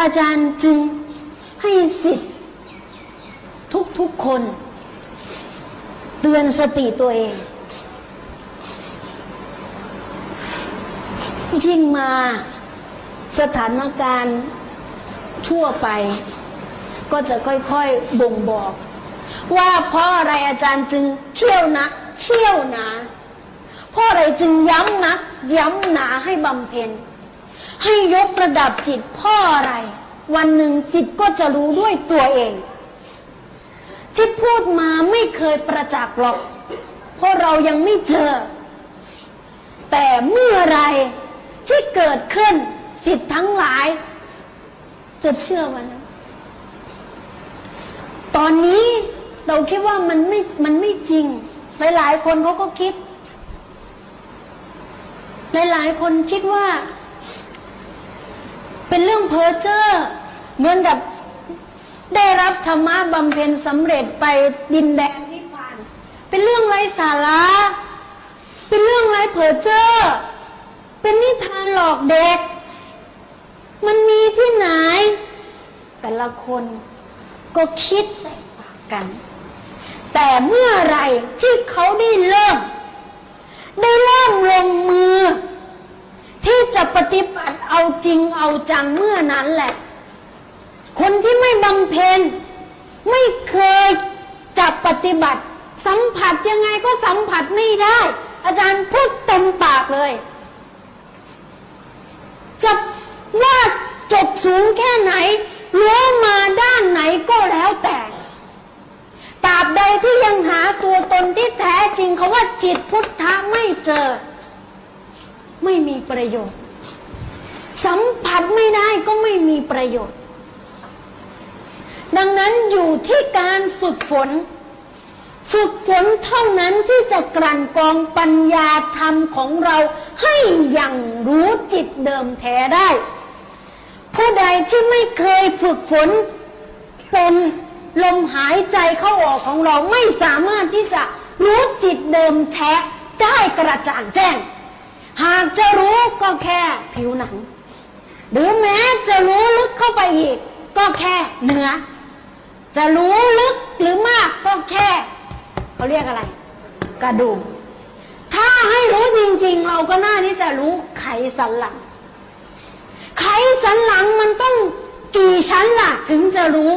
อาจารย์จึงให้สิทธิ์ทุกๆคน เตือนสติตัวเอง ยิ่งมาสถานการณ์ทั่วไป ก็จะค่อยๆบ่งบอก ว่าเพราะอะไรอาจารย์จึงเขี่ยวนักเขี่ยวหนาเพราะอะไรจึงย้ำนัก ย้ำหนาให้บำเพ็ญ ให้ยกระดับจิตพ่ออะไร วันหนึ่งสิทธิ์ก็จะรู้ด้วยตัวเองที่พูดมาไม่เคยประจักษ์หรอก เพราะเรายังไม่เจอ แต่เมื่อไรที่เกิดขึ้นสิทธิ์ทั้งหลาย จะเชื่อวันนั้นตอนนี้เราคิดว่ามันไม่ มันไม่จริง หลาย ๆ คนเขาก็คิด หลาย ๆ คนคิดว่า เป็นเรื่องเพ้อเจ้อเหมือนกับได้รับธรรมะบำเพ็ญสำเร็จไปดินแดนนิพพานเป็นเรื่องไร้สาระ เป็นเรื่องไร้เพ้อเจ้อเป็นนิทานหลอกเด็ก มันมีที่ไหน แต่ละคนก็คิดแตกต่างกัน แต่เมื่อไรที่เขาได้เริ่ม ได้เริ่มลงมือ ที่จะปฏิบัติเอาจริงเอาจังเมื่อนั้นแหละ คนที่ไม่บำเพ็ญไม่เคยจะปฏิบัติ สัมผัสยังไงก็สัมผัสไม่ได้ อาจารย์พูดเต็มปากเลย จะว่าจบสูงแค่ไหนรู้มาด้านไหนก็แล้วแต่ตราบใดที่ยังหาตัวตนที่แท้จริงเขาว่าจิตพุทธะไม่เจอ ไม่มีประโยชน์ สัมผัสไม่ได้ก็ไม่มีประโยชน์ ดังนั้นอยู่ที่การฝึกฝน ฝึกฝนเท่านั้นที่จะกลั่นกรองปัญญาธรรมของเราให้อย่างรู้จิตเดิมแท้ได้ ผู้ใดที่ไม่เคยฝึกฝนเป็นลมหายใจเข้าออกของเราไม่สามารถที่จะรู้จิตเดิมแท้ได้กระจ่างแจ้ง หากจะรู้ก็แค่ผิวหนัง หรือแม้จะรู้ลึกเข้าไปอีก ก็แค่เนื้อ จะรู้ลึกหรือมากก็แค่เขาเรียกอะไร กระดูกถ้าให้รู้จริง ๆ เราก็น่าที่จะรู้ไขสันหลัง ไขสันหลังมันต้องกี่ชั้นล่ะถึงจะรู้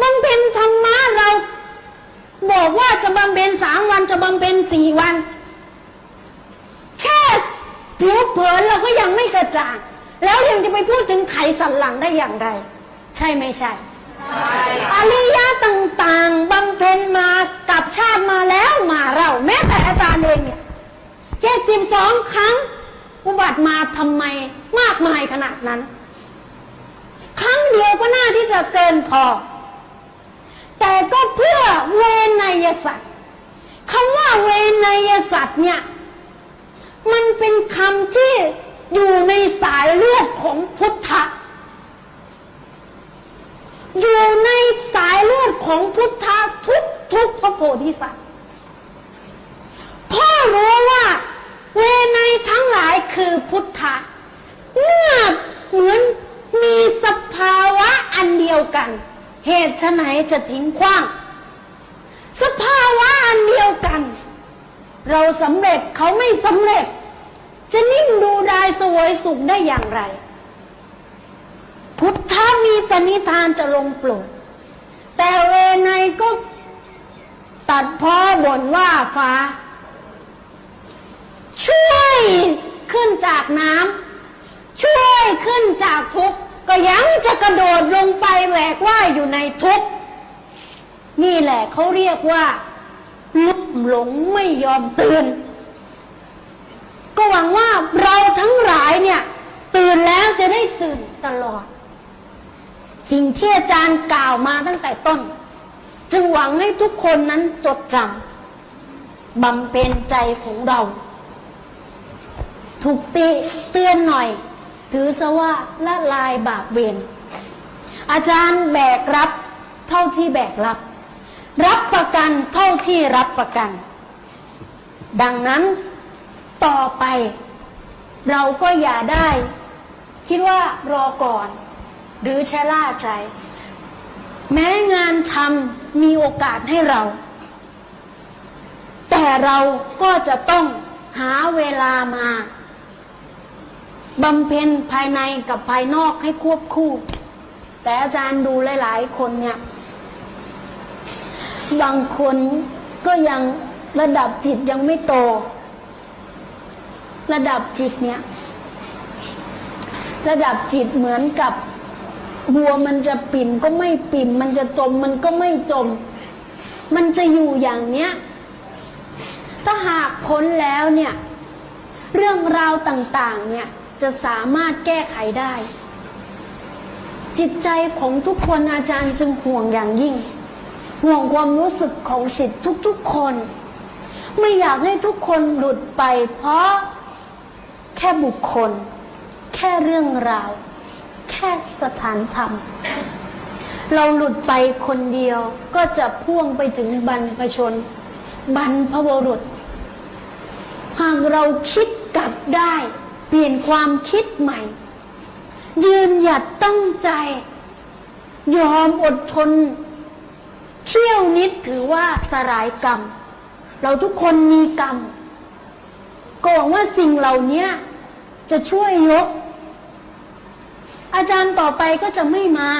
บำเพ็ญธรรมะเรา บอกว่าจะบำเพ็ญสามวันจะบำเพ็ญสี่วัน ผิวเผินเราก็ยังไม่กระจ่าง แล้วยังจะไปพูดถึงไขสันหลังได้อย่างไร ใช่ไม่ใช่อริยะต่างๆบำเพ็ญมากับชาติมาแล้วมาเรา แม้แต่อาจารย์เองเนี่ยเจ็ดสิบสองครั้ง อุบัติมาทำไมมากมายขนาดนั้น ครั้งเดียวก็น่าที่จะเกินพอ แต่ก็เพื่อเวนยสัตว์คำว่าเวนยสัตว์เนี่ย มันเป็นคำที่อยู่ในสายเลือดของพุทธะ อยู่ในสายเลือดของพุทธะทุกทุกพระโพธิสัตว์ พ่อรู้ว่าเวไนทั้งหลายคือพุทธะ เมื่อเหมือนมีสภาวะอันเดียวกัน เหตุไฉนจะทิ้งขว้าง สภาวะอันเดียวกัน เราสำเร็จเขาไม่สำเร็จ จะนิ่งดูได้สวยสุขได้อย่างไร พุทธามีปณิธานจะลงโปรดแต่เวไนก็ตัดพ้อบ่นว่าฟ้า ช่วยขึ้นจากน้ำช่วยขึ้นจากทุกข์ก็ยังจะกระโดดลงไปแหวกว่ายอยู่ในทุกข์นี่แหละเขาเรียกว่าลุ่มหลงไม่ยอมตื่น ก็หวังว่าเราทั้งหลายเนี่ย ตื่นแล้วจะได้ตื่นตลอด สิ่งที่อาจารย์กล่าวมาตั้งแต่ต้น จึงหวังให้ทุกคนนั้นจดจำบำเพ็ญใจของเรา ถูกติเตือนหน่อย ถือซะว่าละลายบาปเวรอาจารย์แบกรับเท่าที่แบกรับ รับประกันเท่าที่รับประกัน ดังนั้น ต่อไป เราก็อย่าได้ คิดว่ารอก่อน หรือชะล่าใจ แม้งานทำมีโอกาสให้เรา แต่เราก็จะต้องหาเวลามาบำเพ็ญภายในกับภายนอกให้ควบคู่ แต่อาจารย์ดูหลายๆ คนเนี่ย บางคนก็ยังระดับจิตยังไม่โต ระดับจิตเนี่ยระดับจิตเหมือนกับวัวมันจะปิ่มก็ไม่ปิ่ม มันจะจมมันก็ไม่จม มันจะอยู่อย่างเนี้ยถ้าหากพ้นแล้วเนี่ยเรื่องราวต่างๆเนี่ยจะสามารถแก้ไขได้ จิตใจของทุกคนอาจารย์จึงห่วงอย่างยิ่ง ห่วงความรู้สึกของสิทธิ์ทุกๆคน ไม่อยากให้ทุกคนหลุดไปเพราะ ค่บุคคล แค่เรื่องราว แค่สถานธรรม เราหลุดไปคนเดียวก็จะพ่วงไปถึงบรรพชน บรรพบุรุษ หากเราคิดกลับได้ เปลี่ยนความคิดใหม่ ยืนหยัดตั้งใจ ยอมอดทนเที่ยวนิดถือว่าสลายกรรม เราทุกคนมีกรรมก็หวังว่าสิ่งเหล่านี้ จะช่วยยก อาจารย์ต่อไปก็จะไม่มา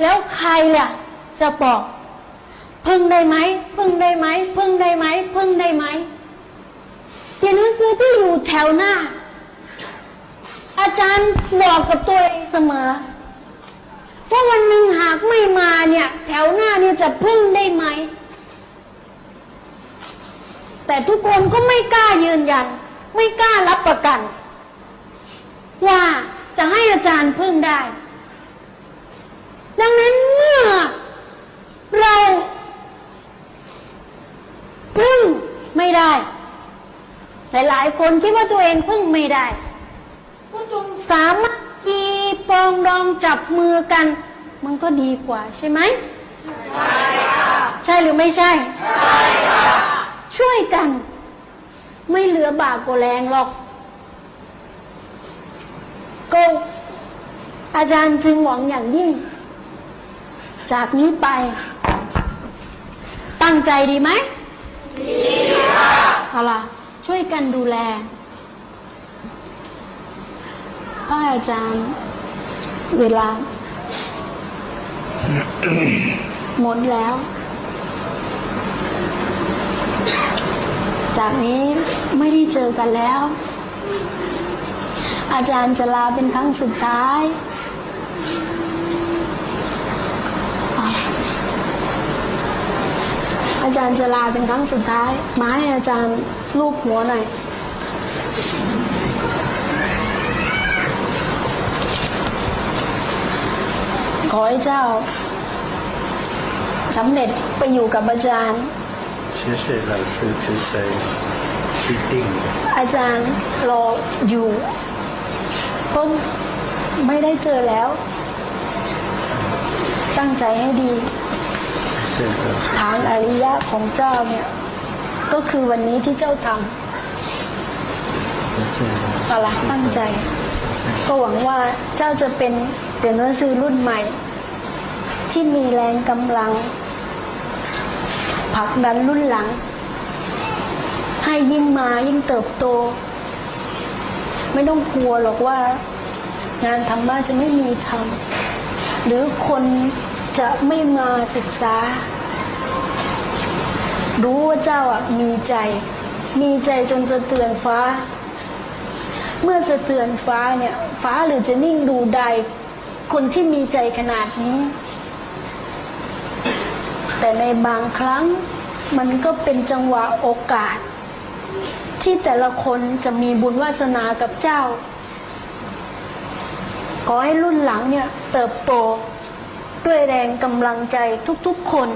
แล้วใครล่ะ จะบอก พึ่งได้ไหมพึ่งได้ไหมพึ่งได้ไหมพึ่งได้ไหมเรียนหนังสือที่อยู่แถวหน้า อาจารย์บอกกับตัวเองเสมอว่าวันหนึ่งหากไม่มาเนี่ย แถวหน้าเนี่ยจะพึ่งได้ไหม แต่ทุกคนก็ไม่กล้ายืนยัน ไม่กล้ารับประกัน ว่าจะให้อาจารย์พึ่งได้ ดังนั้นเมื่อเราพึ่งไม่ได้หลายๆคนคิดว่าตัวเองพึ่งไม่ได้ก็จงสามารถกีปองดองจับมือกัน มันก็ดีกว่าใช่ไหมใช่ค่ะใช่หรือไม่ใช่ ใช่ค่ะช่วยกัน ไม่เหลือบากกว่าแรงหรอก ก็อาจารย์จึงหวังอย่างยิ่ง จากนี้ไป ตั้งใจดีไหมดีค่ะเอาล่ะ ช่วยกันดูแลพระอาจารย์ เวลา หมดแล้ว จากนี้ไม่ได้เจอกันแล้ว อาจารย์จะลาเป็นครั้งสุดท้ายอาจารย์จะลาเป็นครั้งสุดท้าย มาให้อาจารย์ลูบหัวหน่อย ขอให้เจ้าสำเร็จไปอยู่กับอาจารย์อาจารย์รออยู่ ก็ไม่ได้เจอแล้ว ตั้งใจให้ดีฐานอริยะของเจ้าเนี่ย ก็คือวันนี้ที่เจ้าทำเอาละตั้งใจ ก็หวังว่าเจ้าจะเป็นเดนเนอร์ซือรุ่นใหม่ ที่มีแรงกำลังผลักดันรุ่นหลัง ให้ยิ่งมายิ่งเติบโต ไม่ต้องกลัวหรอกว่า งานธรรมะจะไม่มีทำหรือคนจะไม่มาศึกษา รู้ว่าเจ้าอะมีใจ มีใจจนสะเตือนฟ้า เมื่อสะเตือนฟ้าเนี่ย ฟ้าหรือจะนิ่งดูใด คนที่มีใจขนาดนี้ แต่ในบางครั้งมันก็เป็นจังหวะโอกาส ที่แต่ละคนจะมีบุญวาสนากับเจ้า ขอให้รุ่นหลังเนี่ยเติบโตด้วยแรงกำลังใจทุกๆคน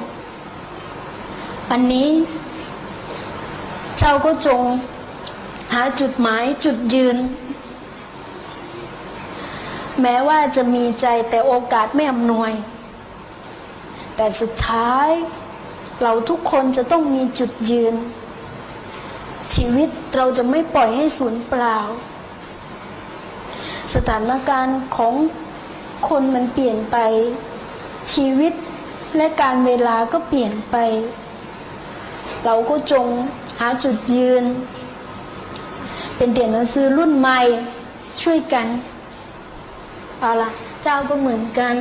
วันนี้ เจ้าก็จง หาจุดหมายจุดยืน แม้ว่าจะมีใจแต่โอกาสไม่อำนวย แต่สุดท้าย เราทุกคนจะต้องมีจุดยืน ชีวิตเราจะไม่ปล่อยให้สูญเปล่า สถานการณ์ของคนมันเปลี่ยนไป ชีวิตและการเวลาก็เปลี่ยนไป เราก็จงหาจุดยืน เป็นเตียนหนังสือรุ่นใหม่ช่วยกันเอาละเจ้าก็เหมือนกัน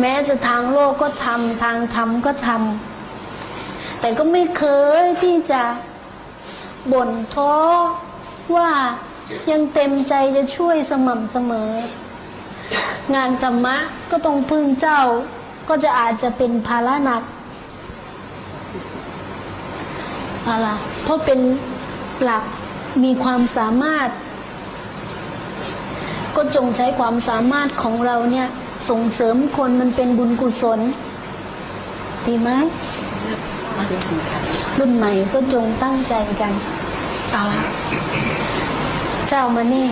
แม้จะทางโลกก็ทำทางธรรมก็ทำแต่ก็ไม่เคยที่จะ บ่นท้อว่ายังเต็มใจจะช่วยสม่ำเสมอ งานธรรมะก็ต้องพึ่งเจ้าก็จะอาจจะเป็นภาระหนักอาล่ะเพราะเป็นหลักมีความสามารถ ก็จงใช้ความสามารถของเราเนี่ย ส่งเสริมคนมันเป็นบุญกุศล ดีไหมรุ่นใหม่ก็จงตั้งใจกัน เอาละเจ้ามานี่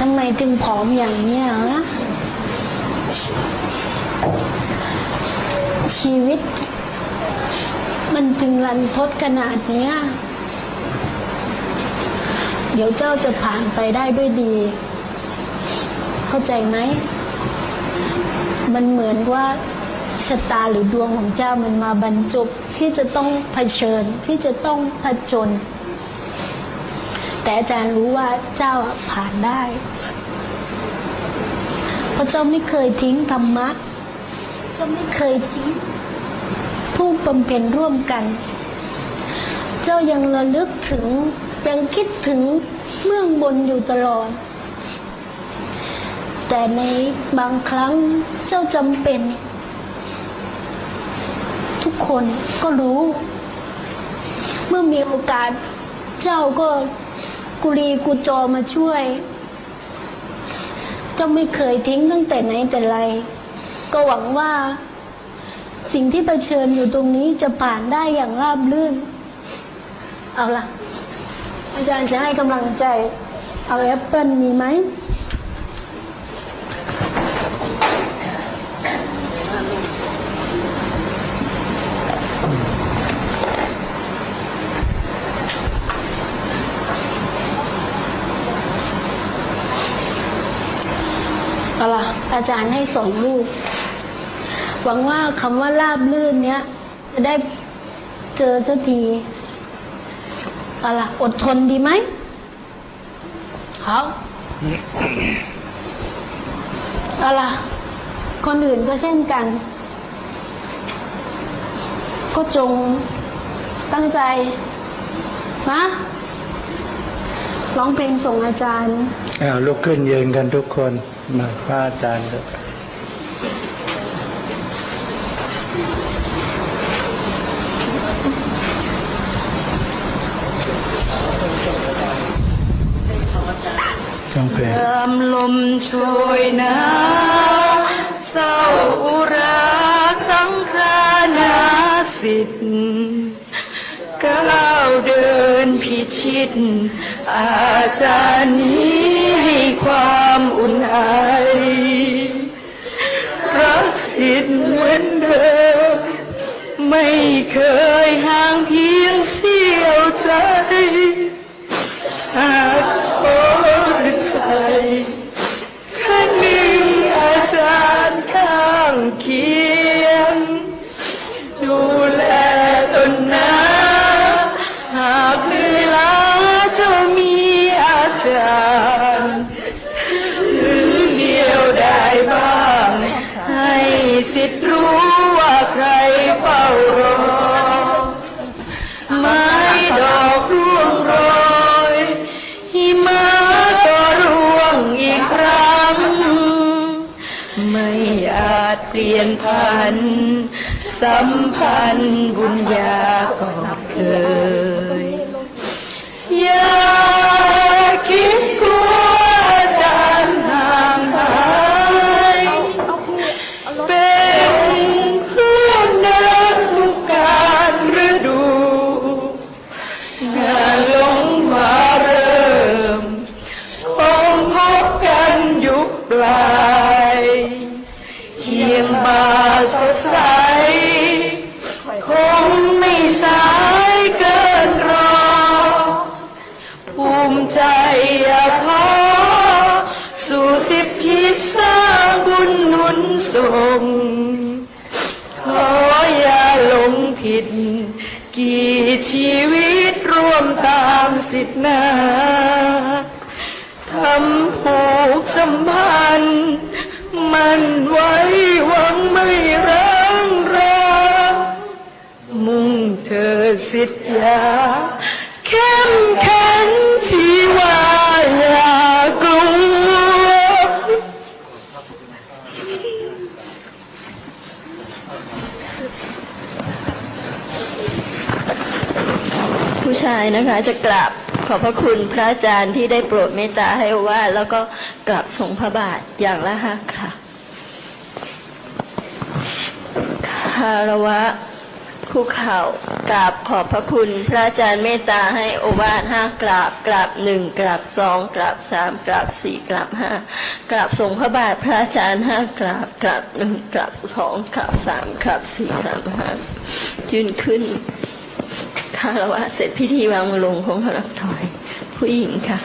ทำไมจึงผอมอย่างเนี้ยฮะชีวิต มันจึงรันทดขนาดเนี้ย เดี๋ยวเจ้าจะผ่านไปได้ด้วยดี เข้าใจไหม มันเหมือนว่า ชะตาหรือดวงของเจ้ามันมาบรรจบที่จะต้องเผชิญที่จะต้องผจญแต่อาจารย์รู้ว่าเจ้าผ่านได้ เพราะเจ้าไม่เคยทิ้งธรรมะเจ้าไม่เคยทิ้งผู้บำเพ็ญร่วมกัน เจ้ายังระลึกถึงยังคิดถึงเมืองบนอยู่ตลอด แต่ในบางครั้งเจ้าจำเป็น คนก็รู้ เมื่อมีโอกาสเจ้าก็กุลีกุจอมาช่วย เจ้าไม่เคยทิ้งตั้งแต่ไหนแต่ไร ก็หวังว่า สิ่งที่เผชิญอยู่ตรงนี้จะผ่านได้อย่างราบรื่น เอาล่ะอาจารย์จะให้กำลังใจ เอาแอปเปิลมีไหม เอาล่ะอาจารย์ให้สองลูก หวังว่าคำว่าราบลื่นเนี้ยจะได้เจอสักทีเอาล่ะอดทนดีไหมเอาเอาล่ะคนอื่นก็เช่นกัน ก็จงตั้งใจนะร้องเพลงส่งอาจารย์อ้าวลุกขึ้นยืนกันทุกคน มาพระอาจารย์ครับจังเพลงตามลมโชยน้ำเศร้าอุราครั้งครานาสิทธิ์ก้าวเดินพิชิต อาจารย์นี้ให้ ความอุ่นไอรักสิทธิ์เหมือนเดิมไม่เคยห่างพี นพัน สัมพันธ์บุญญาก็เกิด สิทธินาทำผูกสัมพันธ์มันไว้หวังไม่ร้างรามุ่งเธอสิทธยาเข้มแข็งชีวาอย่ากลัวผู้ชายนะคะจะกราบ ขอบพระคุณพระอาจารย์ที่ได้โปรดเมตตาให้โอวาแล้วก็กราบส่งพระบาทอย่างละห้าครั้งคารวะผู้เข่ากราบขอบพระคุณ พระอาจารย์เมตตาให้โอวาทห้ากราบกราบหนึ่งกราบสองกราบสามกราบสี่กราบห้ากราบส่งพระบาทพระอาจารย์ห้ากราบกราบหนึ่งกราบสองกราบสามกราบสี่กราบห้ายืนขึ้น คารวะเสร็จพิธีวางลงของพระรับถอย ผู้หญิงค่ะ